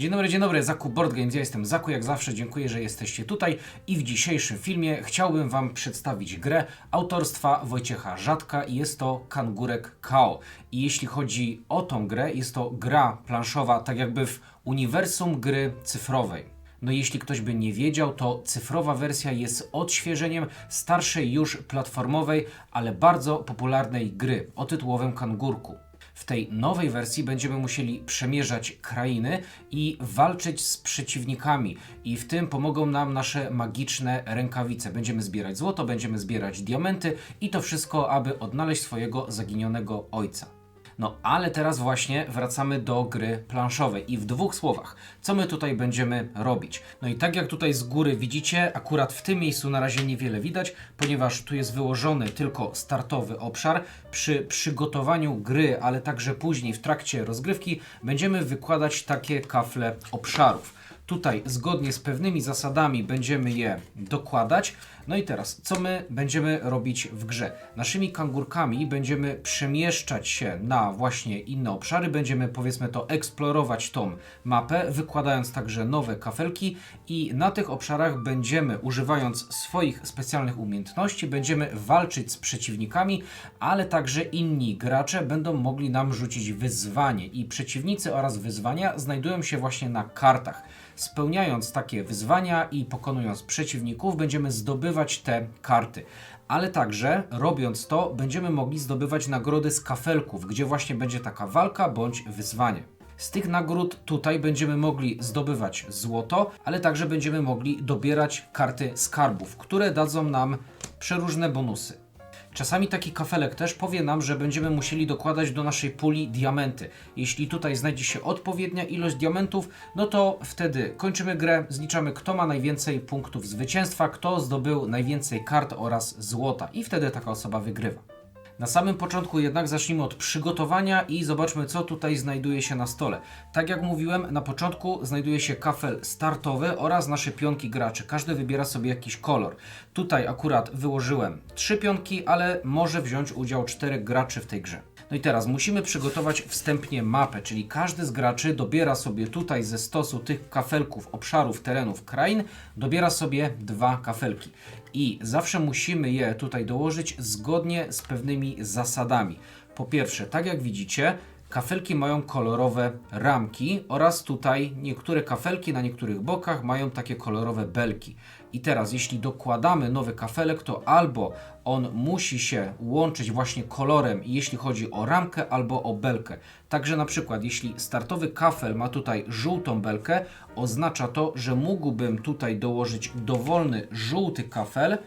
Dzień dobry, dzień dobry, Zaku Board Games. Ja jestem Zaku, jak zawsze dziękuję, że jesteście tutaj i w dzisiejszym filmie chciałbym Wam przedstawić grę autorstwa Wojciecha Rzadka i jest to Kangurek KO. I jeśli chodzi o tą grę, jest to gra planszowa, tak jakby w uniwersum gry cyfrowej. No jeśli ktoś by nie wiedział, to cyfrowa wersja jest odświeżeniem starszej już platformowej, ale bardzo popularnej gry o tytułowym Kangurku. W tej nowej wersji będziemy musieli przemierzać krainy i walczyć z przeciwnikami. I w tym pomogą nam nasze magiczne rękawice. Będziemy zbierać złoto, będziemy zbierać diamenty i to wszystko, aby odnaleźć swojego zaginionego ojca. No ale teraz właśnie wracamy do gry planszowej i w dwóch słowach, co my tutaj będziemy robić. No i tak jak tutaj z góry widzicie, akurat w tym miejscu na razie niewiele widać, ponieważ tu jest wyłożony tylko startowy obszar. Przy przygotowaniu gry, ale także później w trakcie rozgrywki będziemy wykładać takie kafle obszarów. Tutaj zgodnie z pewnymi zasadami będziemy je dokładać. No i teraz, co my będziemy robić w grze? Naszymi kangurkami będziemy przemieszczać się na właśnie inne obszary, będziemy powiedzmy to eksplorować tą mapę, wykładając także nowe kafelki i na tych obszarach będziemy, używając swoich specjalnych umiejętności, będziemy walczyć z przeciwnikami, ale także inni gracze będą mogli nam rzucić wyzwanie i przeciwnicy oraz wyzwania znajdują się właśnie na kartach. Spełniając takie wyzwania i pokonując przeciwników, będziemy zdobywać te karty. Ale także, robiąc to, będziemy mogli zdobywać nagrody z kafelków, gdzie właśnie będzie taka walka bądź wyzwanie. Z tych nagród tutaj będziemy mogli zdobywać złoto, ale także będziemy mogli dobierać karty skarbów, które dadzą nam przeróżne bonusy. Czasami taki kafelek też powie nam, że będziemy musieli dokładać do naszej puli diamenty. Jeśli tutaj znajdzie się odpowiednia ilość diamentów, no to wtedy kończymy grę, zliczamy kto ma najwięcej punktów zwycięstwa, kto zdobył najwięcej kart oraz złota i wtedy taka osoba wygrywa. Na samym początku jednak zacznijmy od przygotowania i zobaczmy, co tutaj znajduje się na stole. Tak jak mówiłem, na początku znajduje się kafel startowy oraz nasze pionki graczy. Każdy wybiera sobie jakiś kolor. Tutaj akurat wyłożyłem trzy pionki, ale może wziąć udział czterech graczy w tej grze. No i teraz musimy przygotować wstępnie mapę, czyli każdy z graczy dobiera sobie tutaj ze stosu tych kafelków, obszarów, terenów, krain, dobiera sobie dwa kafelki. I zawsze musimy je tutaj dołożyć zgodnie z pewnymi zasadami. Po pierwsze, tak jak widzicie, Kafelki mają kolorowe ramki oraz tutaj niektóre kafelki na niektórych bokach mają takie kolorowe belki. I teraz jeśli dokładamy nowy kafelek, to albo on musi się łączyć właśnie kolorem, jeśli chodzi o ramkę albo o belkę. Także na przykład jeśli startowy kafel ma tutaj żółtą belkę, oznacza to, że mógłbym tutaj dołożyć dowolny żółty kafel,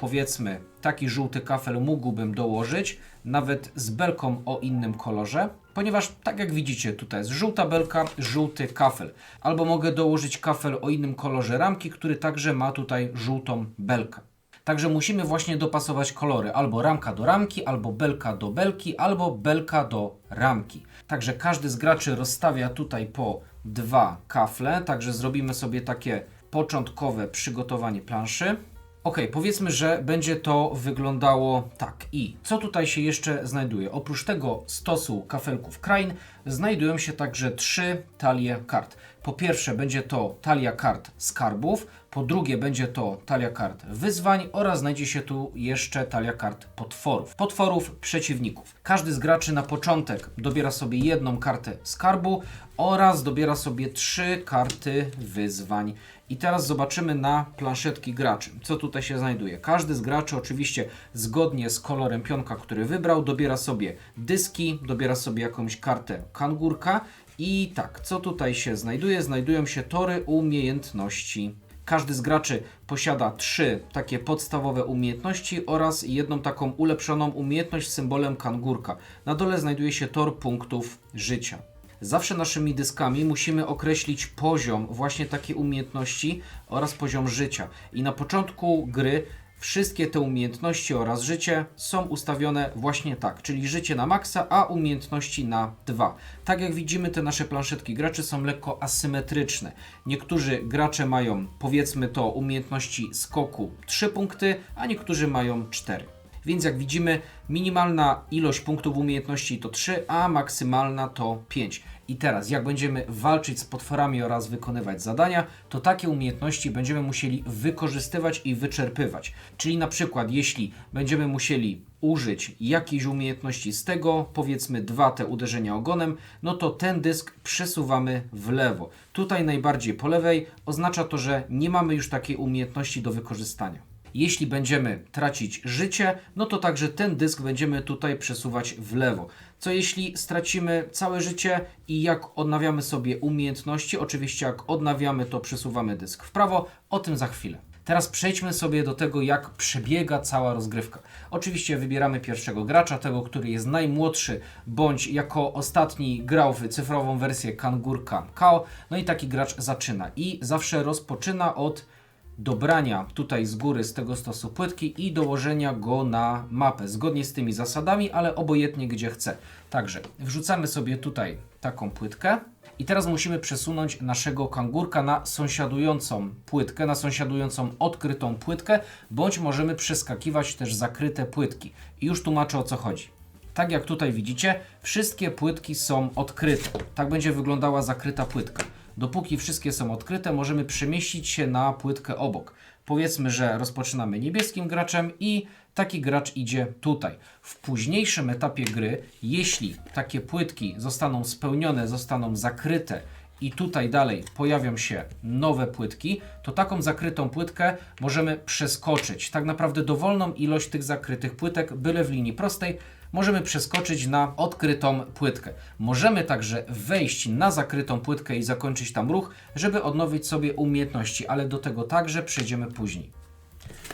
powiedzmy taki żółty kafel mógłbym dołożyć, nawet z belką o innym kolorze, ponieważ tak jak widzicie tutaj jest żółta belka, żółty kafel. Albo mogę dołożyć kafel o innym kolorze ramki, który także ma tutaj żółtą belkę. Także musimy właśnie dopasować kolory, albo ramka do ramki, albo belka do belki, albo belka do ramki. Także każdy z graczy rozstawia tutaj po dwa kafle, także zrobimy sobie takie początkowe przygotowanie planszy. Ok, powiedzmy, że będzie to wyglądało tak. I co tutaj się jeszcze znajduje? Oprócz tego stosu kafelków krain znajdują się także trzy talie kart. Po pierwsze będzie to talia kart skarbów, po drugie będzie to talia kart wyzwań oraz znajdzie się tu jeszcze talia kart potworów. Potworów przeciwników. Każdy z graczy na początek dobiera sobie jedną kartę skarbu oraz dobiera sobie trzy karty wyzwań. I teraz zobaczymy na planszetki graczy, co tutaj się znajduje. Każdy z graczy oczywiście zgodnie z kolorem pionka, który wybrał, dobiera sobie dyski, dobiera sobie jakąś kartę kangurka i tak, co tutaj się znajduje? Znajdują się tory umiejętności. Każdy z graczy posiada trzy takie podstawowe umiejętności oraz jedną taką ulepszoną umiejętność z symbolem kangurka. Na dole znajduje się tor punktów życia. Zawsze naszymi dyskami musimy określić poziom właśnie takiej umiejętności oraz poziom życia. I na początku gry wszystkie te umiejętności oraz życie są ustawione właśnie tak, czyli życie na maksa, a umiejętności na 2. Tak jak widzimy, te nasze planszetki graczy są lekko asymetryczne. Niektórzy gracze mają, powiedzmy to, umiejętności skoku 3 punkty, a niektórzy mają 4. Więc jak widzimy, minimalna ilość punktów umiejętności to 3, a maksymalna to 5. I teraz, jak będziemy walczyć z potworami oraz wykonywać zadania, to takie umiejętności będziemy musieli wykorzystywać i wyczerpywać. Czyli na przykład, jeśli będziemy musieli użyć jakiejś umiejętności z tego, powiedzmy dwa te uderzenia ogonem, no to ten dysk przesuwamy w lewo. Tutaj najbardziej po lewej oznacza to, że nie mamy już takiej umiejętności do wykorzystania. Jeśli będziemy tracić życie, no to także ten dysk będziemy tutaj przesuwać w lewo. Co jeśli stracimy całe życie i jak odnawiamy sobie umiejętności, oczywiście jak odnawiamy, to przesuwamy dysk w prawo, o tym za chwilę. Teraz przejdźmy sobie do tego, jak przebiega cała rozgrywka. Oczywiście wybieramy pierwszego gracza, tego, który jest najmłodszy, bądź jako ostatni grał w cyfrową wersję Kangurka Kao. No i taki gracz zaczyna i zawsze rozpoczyna od dobrania tutaj z góry z tego stosu płytki i dołożenia go na mapę zgodnie z tymi zasadami, ale obojętnie gdzie chce. Także wrzucamy sobie tutaj taką płytkę i teraz musimy przesunąć naszego kangurka na sąsiadującą płytkę, na sąsiadującą odkrytą płytkę, bądź możemy przeskakiwać też zakryte płytki. I już tłumaczę o co chodzi. Tak jak tutaj widzicie, wszystkie płytki są odkryte. Tak będzie wyglądała zakryta płytka. Dopóki wszystkie są odkryte, możemy przemieścić się na płytkę obok. Powiedzmy, że rozpoczynamy niebieskim graczem i taki gracz idzie tutaj. W późniejszym etapie gry, jeśli takie płytki zostaną spełnione, zostaną zakryte i tutaj dalej pojawią się nowe płytki, to taką zakrytą płytkę możemy przeskoczyć. Tak naprawdę dowolną ilość tych zakrytych płytek, byle w linii prostej, możemy przeskoczyć na odkrytą płytkę. Możemy także wejść na zakrytą płytkę i zakończyć tam ruch, żeby odnowić sobie umiejętności, ale do tego także przejdziemy później.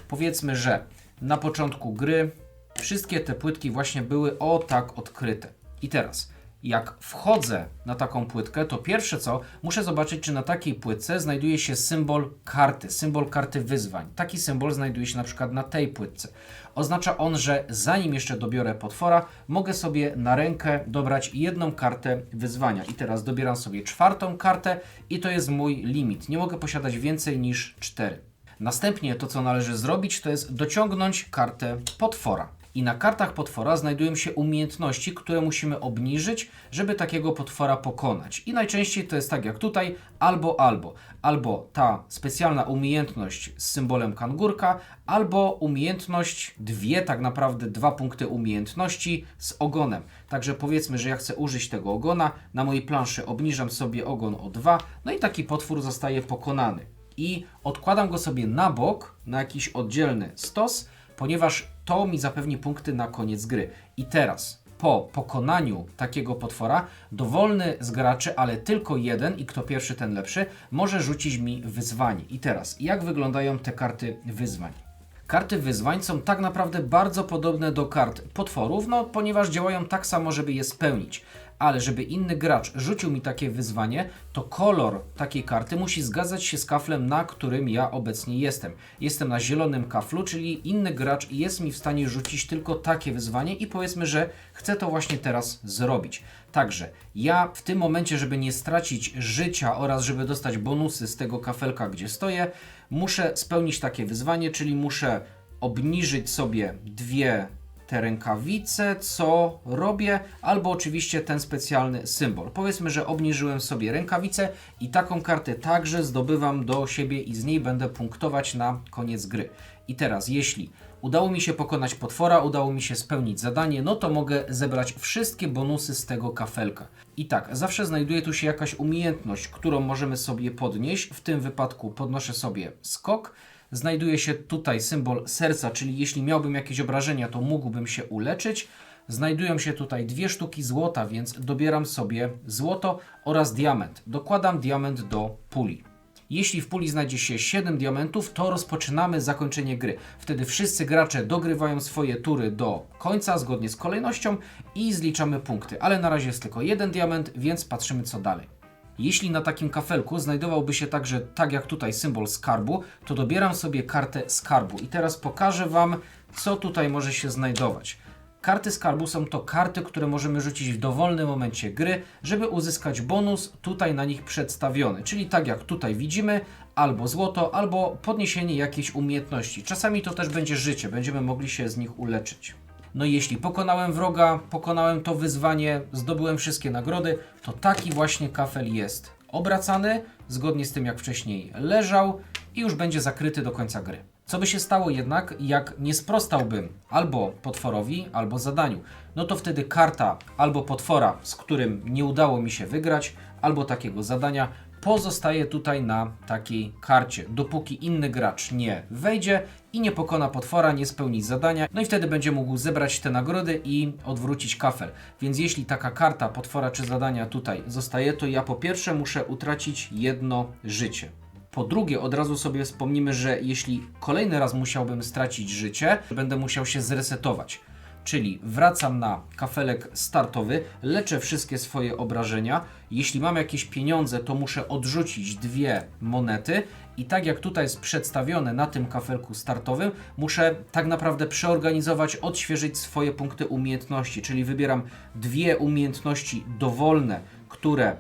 Powiedzmy, że na początku gry wszystkie te płytki właśnie były o tak odkryte. I teraz, jak wchodzę na taką płytkę, to pierwsze co, muszę zobaczyć, czy na takiej płytce znajduje się symbol karty, symbol karty wyzwań. Taki symbol znajduje się na przykład na tej płytce. Oznacza on, że zanim jeszcze dobiorę potwora, mogę sobie na rękę dobrać jedną kartę wyzwania. I teraz dobieram sobie czwartą kartę i to jest mój limit. Nie mogę posiadać więcej niż cztery. Następnie to, co należy zrobić, to jest dociągnąć kartę potwora. I na kartach potwora znajdują się umiejętności, które musimy obniżyć, żeby takiego potwora pokonać. I najczęściej to jest tak jak tutaj, albo albo. Albo ta specjalna umiejętność z symbolem kangurka, albo umiejętność, dwie tak naprawdę, dwa punkty umiejętności z ogonem. Także powiedzmy, że ja chcę użyć tego ogona, na mojej planszy obniżam sobie ogon o dwa, no i taki potwór zostaje pokonany. I odkładam go sobie na bok, na jakiś oddzielny stos, ponieważ to mi zapewni punkty na koniec gry. I teraz, po pokonaniu takiego potwora, dowolny z graczy, ale tylko jeden i kto pierwszy, ten lepszy, może rzucić mi wyzwanie. I teraz, jak wyglądają te karty wyzwań? Karty wyzwań są tak naprawdę bardzo podobne do kart potworów, no ponieważ działają tak samo, żeby je spełnić. Ale żeby inny gracz rzucił mi takie wyzwanie, to kolor takiej karty musi zgadzać się z kaflem, na którym ja obecnie jestem. Jestem na zielonym kaflu, czyli inny gracz jest mi w stanie rzucić tylko takie wyzwanie i powiedzmy, że chcę to właśnie teraz zrobić. Także ja w tym momencie, żeby nie stracić życia oraz żeby dostać bonusy z tego kafelka, gdzie stoję, muszę spełnić takie wyzwanie, czyli muszę obniżyć sobie dwie te rękawice, co robię, albo oczywiście ten specjalny symbol. Powiedzmy, że obniżyłem sobie rękawice i taką kartę także zdobywam do siebie i z niej będę punktować na koniec gry. I teraz, jeśli udało mi się pokonać potwora, udało mi się spełnić zadanie, no to mogę zebrać wszystkie bonusy z tego kafelka. I tak, zawsze znajduje tu się jakaś umiejętność, którą możemy sobie podnieść. W tym wypadku podnoszę sobie skok. Znajduje się tutaj symbol serca, czyli jeśli miałbym jakieś obrażenia, to mógłbym się uleczyć. Znajdują się tutaj dwie sztuki złota, więc dobieram sobie złoto oraz diament. Dokładam diament do puli. Jeśli w puli znajdzie się 7 diamentów, to rozpoczynamy zakończenie gry. Wtedy wszyscy gracze dogrywają swoje tury do końca zgodnie z kolejnością i zliczamy punkty. Ale na razie jest tylko jeden diament, więc patrzymy co dalej. Jeśli na takim kafelku znajdowałby się także, tak jak tutaj, symbol skarbu, to dobieram sobie kartę skarbu. I teraz pokażę Wam, co tutaj może się znajdować. Karty skarbu są to karty, które możemy rzucić w dowolnym momencie gry, żeby uzyskać bonus tutaj na nich przedstawiony. Czyli tak jak tutaj widzimy, albo złoto, albo podniesienie jakiejś umiejętności. Czasami to też będzie życie, będziemy mogli się z nich uleczyć. No i jeśli pokonałem wroga, pokonałem to wyzwanie, zdobyłem wszystkie nagrody, to taki właśnie kafel jest obracany, zgodnie z tym jak wcześniej leżał i już będzie zakryty do końca gry. Co by się stało jednak, jak nie sprostałbym albo potworowi, albo zadaniu? No to wtedy karta albo potwora, z którym nie udało mi się wygrać, albo takiego zadania pozostaje tutaj na takiej karcie, dopóki inny gracz nie wejdzie i nie pokona potwora, nie spełni zadania, no i wtedy będzie mógł zebrać te nagrody i odwrócić kafel. Więc jeśli taka karta potwora czy zadania tutaj zostaje, to ja po pierwsze muszę utracić jedno życie. Po drugie, od razu sobie wspomnimy, że jeśli kolejny raz musiałbym stracić życie, będę musiał się zresetować. Czyli wracam na kafelek startowy, leczę wszystkie swoje obrażenia. Jeśli mam jakieś pieniądze, to muszę odrzucić dwie monety. I tak jak tutaj jest przedstawione na tym kafelku startowym, muszę tak naprawdę przeorganizować, odświeżyć swoje punkty umiejętności. Czyli wybieram dwie umiejętności dowolne, które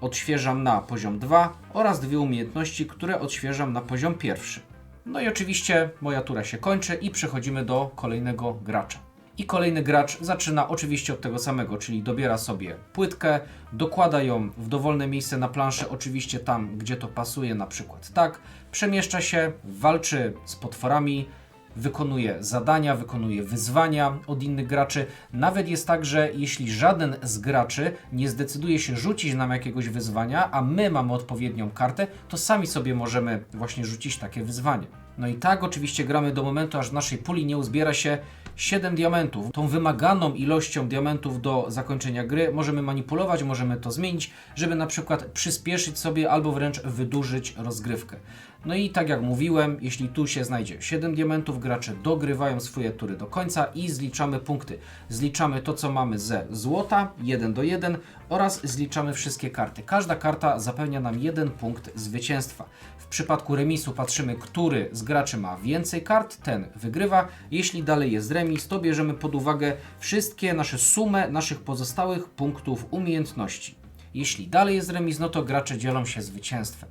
odświeżam na poziom 2 oraz dwie umiejętności, które odświeżam na poziom pierwszy. No i oczywiście moja tura się kończy i przechodzimy do kolejnego gracza. I kolejny gracz zaczyna oczywiście od tego samego, czyli dobiera sobie płytkę, dokłada ją w dowolne miejsce na planszę, oczywiście tam, gdzie to pasuje, na przykład tak, przemieszcza się, walczy z potworami, wykonuje zadania, wykonuje wyzwania od innych graczy. Nawet jest tak, że jeśli żaden z graczy nie zdecyduje się rzucić nam jakiegoś wyzwania, a my mamy odpowiednią kartę, to sami sobie możemy właśnie rzucić takie wyzwanie. No i tak oczywiście gramy do momentu, aż w naszej puli nie uzbiera się 7 diamentów. Tą wymaganą ilością diamentów do zakończenia gry możemy manipulować, możemy to zmienić, żeby na przykład przyspieszyć sobie albo wręcz wydłużyć rozgrywkę. No i tak jak mówiłem, jeśli tu się znajdzie 7 diamentów, gracze dogrywają swoje tury do końca i zliczamy punkty. Zliczamy to, co mamy ze złota, 1 do 1 oraz zliczamy wszystkie karty. Każda karta zapewnia nam jeden punkt zwycięstwa. Przypadku remisu patrzymy, który z graczy ma więcej kart, ten wygrywa. Jeśli dalej jest remis, to bierzemy pod uwagę wszystkie nasze sumę naszych pozostałych punktów umiejętności. Jeśli dalej jest remis, no to gracze dzielą się zwycięstwem.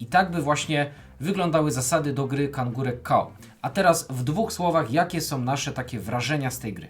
I tak by właśnie wyglądały zasady do gry Kangurek Kao. A teraz w dwóch słowach, jakie są nasze takie wrażenia z tej gry.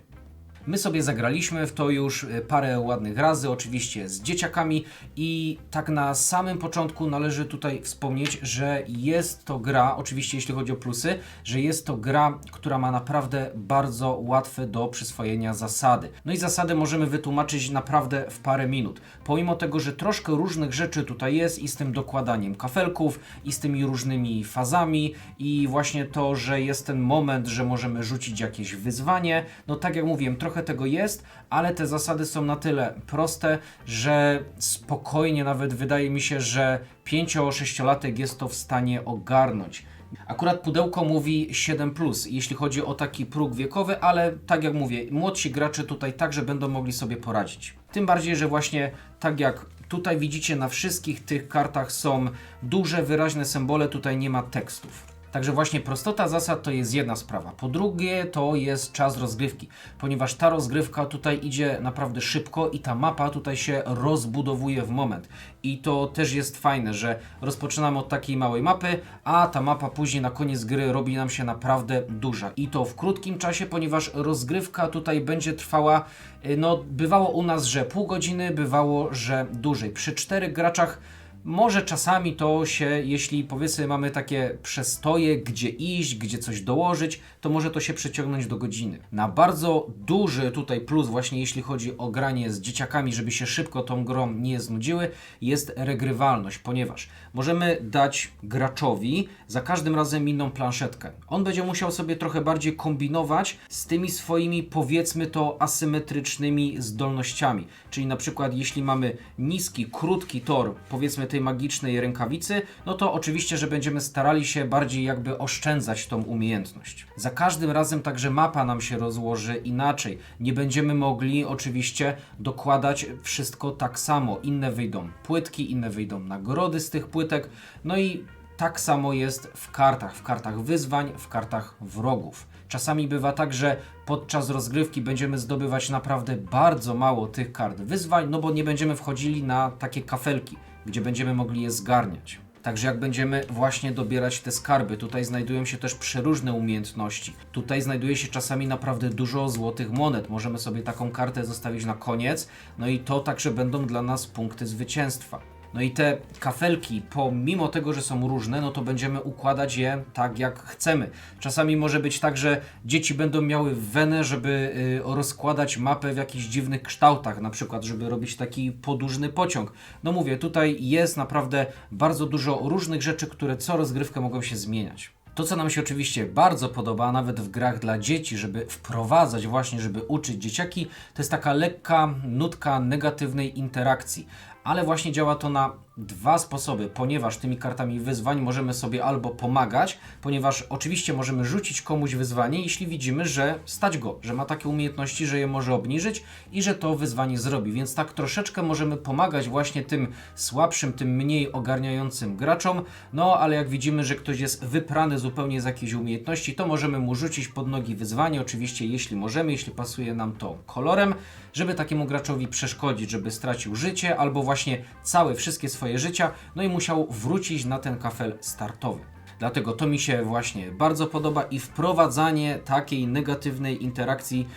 My sobie zagraliśmy w to już y, parę ładnych razy, oczywiście z dzieciakami i tak na samym początku należy tutaj wspomnieć, że jest to gra, oczywiście jeśli chodzi o plusy, że jest to gra, która ma naprawdę bardzo łatwe do przyswojenia zasady. No i zasady możemy wytłumaczyć naprawdę w parę minut. Pomimo tego, że troszkę różnych rzeczy tutaj jest i z tym dokładaniem kafelków, i z tymi różnymi fazami, i właśnie to, że jest ten moment, że możemy rzucić jakieś wyzwanie, no tak jak mówiłem, trochę tego jest, ale te zasady są na tyle proste, że spokojnie nawet wydaje mi się, że 5-6-latek jest to w stanie ogarnąć. Akurat pudełko mówi 7, jeśli chodzi o taki próg wiekowy, ale tak jak mówię, młodsi gracze tutaj także będą mogli sobie poradzić. Tym bardziej, że właśnie tak jak tutaj widzicie, na wszystkich tych kartach są duże, wyraźne symbole, tutaj nie ma tekstów. Także właśnie prostota zasad to jest jedna sprawa. Po drugie, to jest czas rozgrywki, ponieważ ta rozgrywka tutaj idzie naprawdę szybko i ta mapa tutaj się rozbudowuje w moment. I to też jest fajne, że rozpoczynamy od takiej małej mapy, a ta mapa później na koniec gry robi nam się naprawdę duża. I to w krótkim czasie, ponieważ rozgrywka tutaj będzie trwała, y, no bywało u nas, że pół godziny, bywało, że dłużej. Przy czterech graczach może czasami to się, jeśli powiedzmy mamy takie przestoje, gdzie iść, gdzie coś dołożyć, to może to się przeciągnąć do godziny. Na bardzo duży tutaj plus, właśnie jeśli chodzi o granie z dzieciakami, żeby się szybko tą grą nie znudziły, jest regrywalność, ponieważ możemy dać graczowi za każdym razem inną planszetkę. On będzie musiał sobie trochę bardziej kombinować z tymi swoimi, powiedzmy to, asymetrycznymi zdolnościami. Czyli na przykład, jeśli mamy niski, krótki tor, powiedzmy tej magicznej rękawicy, no to oczywiście, że będziemy starali się bardziej jakby oszczędzać tą umiejętność. Za każdym razem także mapa nam się rozłoży inaczej. Nie będziemy mogli oczywiście dokładać wszystko tak samo. Inne wyjdą płytki, inne wyjdą nagrody z tych płytek, no i tak samo jest w kartach, w kartach wyzwań, w kartach wrogów. Czasami bywa tak, że podczas rozgrywki będziemy zdobywać naprawdę bardzo mało tych kart wyzwań, no bo nie będziemy wchodzili na takie kafelki, gdzie będziemy mogli je zgarniać. Także jak będziemy właśnie dobierać te skarby, tutaj znajdują się też przeróżne umiejętności. Tutaj znajduje się czasami naprawdę dużo złotych monet. Możemy sobie taką kartę zostawić na koniec, no i to także będą dla nas punkty zwycięstwa. No i te kafelki, pomimo tego, że są różne, no to będziemy układać je tak, jak chcemy. Czasami może być tak, że dzieci będą miały wenę, żeby y, rozkładać mapę w jakichś dziwnych kształtach, na przykład, żeby robić taki podłużny pociąg. No mówię, tutaj jest naprawdę bardzo dużo różnych rzeczy, które co rozgrywkę mogą się zmieniać. To, co nam się oczywiście bardzo podoba, nawet w grach dla dzieci, żeby wprowadzać właśnie, żeby uczyć dzieciaki, to jest taka lekka nutka negatywnej interakcji. Ale właśnie działa to na dwa sposoby, ponieważ tymi kartami wyzwań możemy sobie albo pomagać, ponieważ oczywiście możemy rzucić komuś wyzwanie, jeśli widzimy, że stać go, że ma takie umiejętności, że je może obniżyć i że to wyzwanie zrobi. Więc tak troszeczkę możemy pomagać właśnie tym słabszym, tym mniej ogarniającym graczom. No ale jak widzimy, że ktoś jest wyprany zupełnie z jakiejś umiejętności, to możemy mu rzucić pod nogi wyzwanie, oczywiście jeśli możemy, jeśli pasuje nam to kolorem, żeby takiemu graczowi przeszkodzić, żeby stracił życie albo właśnie całe, wszystkie swoje życia, no i musiał wrócić na ten kafel startowy. Dlatego to mi się właśnie bardzo podoba i wprowadzanie takiej negatywnej interakcji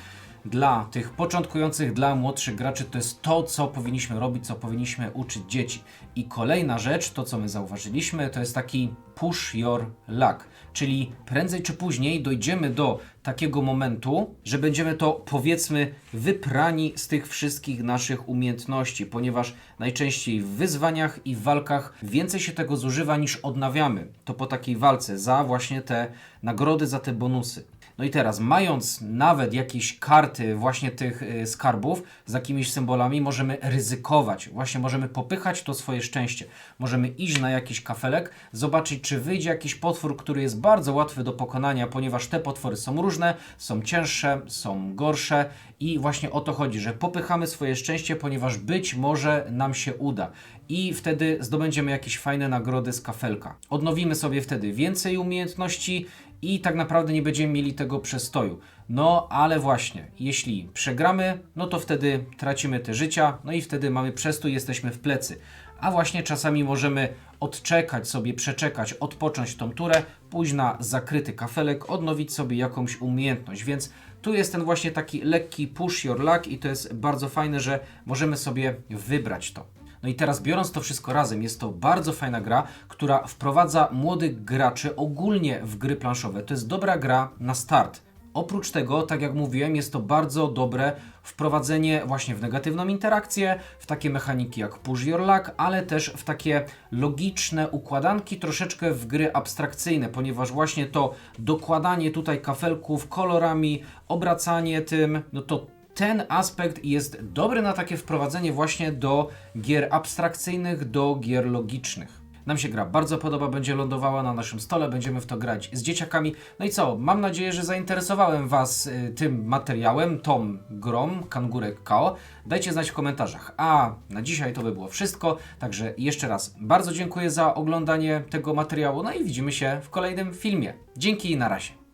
dla tych początkujących, dla młodszych graczy to jest to, co powinniśmy robić, co powinniśmy uczyć dzieci. I kolejna rzecz, to co my zauważyliśmy, to jest taki push your luck, czyli prędzej czy później dojdziemy do takiego momentu, że będziemy to powiedzmy wyprani z tych wszystkich naszych umiejętności, ponieważ najczęściej w wyzwaniach i w walkach więcej się tego zużywa niż odnawiamy. To po takiej walce za właśnie te nagrody, za te bonusy. No i teraz, mając nawet jakieś karty właśnie tych y, skarbów z jakimiś symbolami, możemy ryzykować. Właśnie możemy popychać to swoje szczęście. Możemy iść na jakiś kafelek, zobaczyć, czy wyjdzie jakiś potwór, który jest bardzo łatwy do pokonania, ponieważ te potwory są różne, są cięższe, są gorsze i właśnie o to chodzi, że popychamy swoje szczęście, ponieważ być może nam się uda. I wtedy zdobędziemy jakieś fajne nagrody z kafelka. Odnowimy sobie wtedy więcej umiejętności i tak naprawdę nie będziemy mieli tego przestoju. No, ale właśnie, jeśli przegramy, no to wtedy tracimy te życia, no i wtedy mamy przestój, jesteśmy w plecy. A właśnie czasami możemy odczekać sobie, przeczekać, odpocząć tą turę, pójść na zakryty kafelek, odnowić sobie jakąś umiejętność, więc tu jest ten właśnie taki lekki push your luck i to jest bardzo fajne, że możemy sobie wybrać to. No i teraz biorąc to wszystko razem, jest to bardzo fajna gra, która wprowadza młodych graczy ogólnie w gry planszowe. To jest dobra gra na start. Oprócz tego, tak jak mówiłem, jest to bardzo dobre wprowadzenie właśnie w negatywną interakcję, w takie mechaniki jak push your luck, ale też w takie logiczne układanki, troszeczkę w gry abstrakcyjne, ponieważ właśnie to dokładanie tutaj kafelków kolorami, obracanie tym, no to ten aspekt jest dobry na takie wprowadzenie właśnie do gier abstrakcyjnych, do gier logicznych. Nam się gra bardzo podoba, będzie lądowała na naszym stole, będziemy w to grać z dzieciakami. No i co? Mam nadzieję, że zainteresowałem Was y, tym materiałem, tą grą Kangurek KO. Dajcie znać w komentarzach. A na dzisiaj to by było wszystko. Także jeszcze raz bardzo dziękuję za oglądanie tego materiału. No i widzimy się w kolejnym filmie. Dzięki i na razie.